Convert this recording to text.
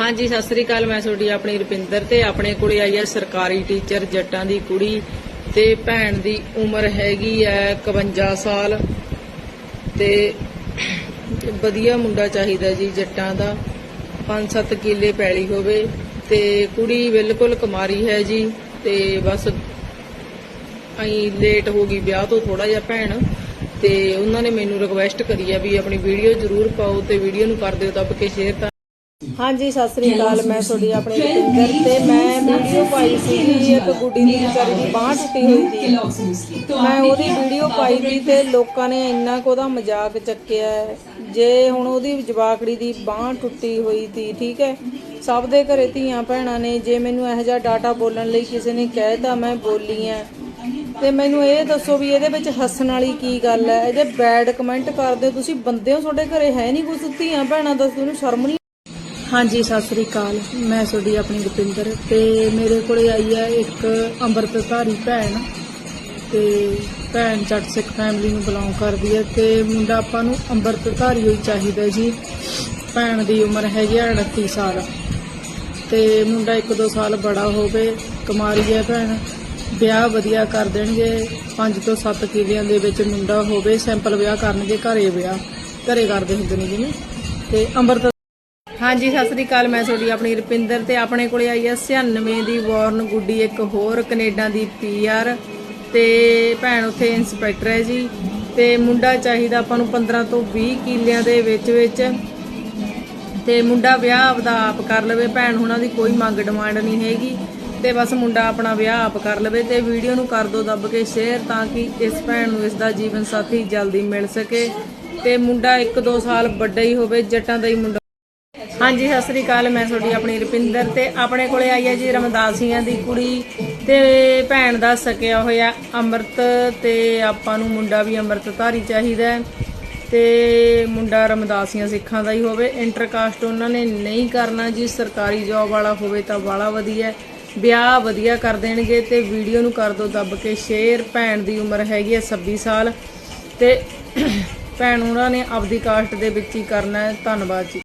ਹਾਂਜੀ, ਸਤਿ ਸ੍ਰੀ ਅਕਾਲ। ਮੈਂ ਤੁਹਾਡੀ ਆਪਣੀ ਰੁਪਿੰਦਰ ਤੇ ਆਪਣੇ ਕੋਲੇ ਆਈ ਹੈ ਸਰਕਾਰੀ ਟੀਚਰ ਜੱਟਾਂ ਦੀ ਕੁੜੀ ਤੇ ਭੈਣ ਦੀ ਉਮਰ ਹੈਗੀ ਹੈ 51 ਸਾਲ ਤੇ ਵਧੀਆ ਮੁੰਡਾ ਚਾਹੀਦਾ ਜੀ ਜੱਟਾਂ ਦਾ। 5-7 ਕਿੱਲੇ ਪੈਲੀ ਹੋਵੇ ਤੇ ਕੁੜੀ ਬਿਲਕੁਲ ਕੁਮਾਰੀ ਹੈ ਜੀ ਤੇ ਬਸ ਅਈ ਲੇਟ ਹੋ ਗਈ ਵਿਆਹ ਤੋਂ ਥੋੜਾ ਜਿਹਾ ਭੈਣ ਤੇ ਉਹਨਾਂ ਨੇ ਮੈਨੂੰ ਰਿਕਵੈਸਟ ਕਰੀ ਆ ਵੀ ਆਪਣੀ ਵੀਡੀਓ ਜ਼ਰੂਰ ਪਾਓ ਤੇ ਵੀਡੀਓ ਨੂੰ ਕਰ ਦਿਓ, ਦੱਬ ਕੇ ਸ਼ੇਅਰ ਤਾਂ ਹਾਂਜੀ, ਸਤਿ ਸ੍ਰੀ ਅਕਾਲ। ਮੈਂ ਤੁਹਾਡੀ ਆਪਣੀ ਰੁਪਿੰਦਰ ਤੇ ਮੈਂ ਵੀਡੀਓ ਪਾਈ ਸੀ ਇੱਕ ਗੁੱਡੀ ਦੀ ਵਿਚਾਰੀ ਦੀ ਬਾਂਹ ਟੁੱਟੀ ਹੋਈ ਸੀ। ਮੈਂ ਉਹਦੀ ਵੀਡੀਓ ਪਾਈ ਸੀ ਤੇ ਲੋਕਾਂ ਨੇ ਇੰਨਾ ਕੁ ਉਹਦਾ ਮਜ਼ਾਕ ਚੱਕਿਆ। ਜੇ ਹੁਣ ਉਹਦੀ ਜਵਾਕੜੀ ਦੀ ਬਾਂਹ ਟੁੱਟੀ ਹੋਈ ਸੀ, ਠੀਕ ਹੈ? ਸਭ ਦੇ ਘਰੇ ਧੀਆਂ ਭੈਣਾਂ ਨੇ, ਜੇ ਮੈਨੂੰ ਇਹੋ ਜਿਹਾ ਡਾਟਾ ਬੋਲਣ ਲਈ ਕਿਸੇ ਨੇ ਕਹਿਤਾ ਮੈਂ ਬੋਲੀ ਆ। ਤੇ ਮੈਨੂੰ ਇਹ ਦੱਸੋ ਵੀ ਇਹਦੇ ਵਿੱਚ ਹੱਸਣ ਵਾਲੀ ਕੀ ਗੱਲ ਹੈ? ਇਹਦੇ ਬੈਡ ਕਮੈਂਟ ਕਰਦੇ ਹੋ ਤੁਸੀਂ ਬੰਦੇ ਹੋ, ਤੁਹਾਡੇ ਘਰੇ ਹੈ ਨਹੀਂ ਕੁਝ ਧੀਆਂ ਭੈਣਾਂ ਦੱਸ ਤੁਹਾਨੂੰ ਸ਼ਰਮ ਨਹੀਂ ਹਾਂਜੀ, ਸਤਿ ਸ੍ਰੀ ਅਕਾਲ। ਮੈਂ ਤੁਹਾਡੀ ਆਪਣੀ ਰੁਪਿੰਦਰ ਤੇ ਮੇਰੇ ਕੋਲੇ ਆਈ ਹੈ ਇੱਕ ਅੰਮ੍ਰਿਤਧਾਰੀ ਭੈਣ ਤੇ ਭੈਣ ਜੱਟ ਸਿੱਖ ਫੈਮਿਲੀ ਨੂੰ ਬਿਲੋਂਗ ਕਰਦੀ ਹੈ ਤੇ ਮੁੰਡਾ ਆਪਾਂ ਨੂੰ ਅੰਮ੍ਰਿਤਧਾਰੀ ਹੋਈ ਚਾਹੀਦਾ ਜੀ। ਭੈਣ ਦੀ ਉਮਰ ਹੈਗੀ ਹੈ 38 ਸਾਲ। ਤੇ ਮੁੰਡਾ 1-2 ਸਾਲ ਬੜਾ ਹੋਵੇ ਕੁਮਾਰੀ ਹੈ ਭੈਣ। ਵਿਆਹ ਵਧੀਆ ਕਰ ਦੇਣਗੇ 5 ਤੋਂ 7 ਕਿੱਲਿਆਂ ਦੇ ਵਿੱਚ ਮੁੰਡਾ ਹੋਵੇ ਸਿੰਪਲ ਵਿਆਹ ਕਰਨਗੇ, ਘਰੇ ਵਿਆਹ, ਘਰੇ ਕਰਦੇ ਹੁੰਦੇ ਨੇ ਜਿਵੇਂ ਤੇ ਅੰਮ੍ਰਿਤ ਹਾਂਜੀ, ਸਤਿ ਸ੍ਰੀ ਅਕਾਲ, ਮੈਂ ਤੁਹਾਡੀ ਆਪਣੀ ਰੁਪਿੰਦਰ ਤੇ ਆਪਣੇ ਕੋਲੇ ਆਈ ਹੈ 96 ਦੀ ਵਾਰਨ ਗੁੱਡੀ, ਇੱਕ ਹੋਰ ਕੈਨੇਡਾ ਦੀ ਪੀਆਰ ਤੇ ਭੈਣ ਉੱਥੇ ਇੰਸਪੈਕਟਰ ਹੈ ਜੀ ਤੇ ਮੁੰਡਾ ਚਾਹੀਦਾ ਆਪਾਂ ਨੂੰ 15 ਤੋਂ 20 ਕਿੱਲਿਆਂ ਦੇ ਵਿੱਚ ਵਿੱਚ ਤੇ ਮੁੰਡਾ ਵਿਆਹ ਆਪਦਾ ਆਪ ਕਰ ਲਵੇ, ਭੈਣ ਹੁਣਾਂ ਦੀ ਕੋਈ ਮੰਗ ਡਿਮਾਂਡ ਨਹੀਂ ਹੈਗੀ ਤੇ ਬਸ ਮੁੰਡਾ ਆਪਣਾ ਵਿਆਹ ਆਪ ਕਰ ਲਵੇ ਤੇ ਵੀਡੀਓ ਨੂੰ ਕਰ ਦਿਓ ਦੱਬ ਕੇ ਸ਼ੇਅਰ ਤਾਂ ਕਿ ਇਸ ਭੈਣ ਨੂੰ ਇਸ ਦਾ ਜੀਵਨ ਸਾਥੀ ਜਲਦੀ ਮਿਲ ਸਕੇ ਤੇ ਮੁੰਡਾ 1-2 ਸਾਲ ਵੱਡਾ ਹੀ ਹੋਵੇ, ਜੱਟਾਂ ਦਾ ਹੀ ਮੁੰਡਾ ਹਾਂਜੀ, ਸਤਿ ਸ੍ਰੀ ਅਕਾਲ। ਮੈਂ ਤੁਹਾਡੀ ਆਪਣੀ ਰੁਪਿੰਦਰ ਤੇ ਆਪਣੇ ਕੋਲੇ ਆਈ ਹੈ ਜੀ ਰਮਦਾਸੀਆਂ ਦੀ ਕੁੜੀ ਤੇ ਭੈਣ ਦਾ ਸਕਿਆ ਹੋਇਆ ਅੰਮ੍ਰਿਤ ਤੇ ਆਪਾਂ ਨੂੰ ਮੁੰਡਾ ਵੀ ਅੰਮ੍ਰਿਤਧਾਰੀ ਚਾਹੀਦਾ ਹੈ ਤੇ ਮੁੰਡਾ ਰਮਦਾਸੀਆਂ ਸਿੱਖਾਂ ਦਾ ਹੀ ਹੋਵੇ। ਇੰਟਰਕਾਸਟ ਉਹਨਾਂ ਨੇ ਨਹੀਂ ਕਰਨਾ ਜੀ। ਸਰਕਾਰੀ ਜੌਬ ਵਾਲਾ ਹੋਵੇ ਤਾਂ ਬਾਲਾ ਵਧੀਆ ਵਿਆਹ ਵਧੀਆ ਕਰ ਦੇਣਗੇ ਤੇ ਵੀਡੀਓ ਨੂੰ ਕਰ ਦਿਓ ਦੱਬ ਕੇ। ਸ਼ੇਅਰ ਭੈਣ ਦੀ ਉਮਰ ਹੈਗੀ ਹੈ 26 ਸਾਲ ਤੇ ਭੈਣ ਉਹਨਾਂ ਨੇ ਆਪਦੀ ਕਾਸਟ ਦੇ ਵਿੱਚ ਹੀ ਕਰਨਾ ਹੈ। ਧੰਨਵਾਦ ਜੀ।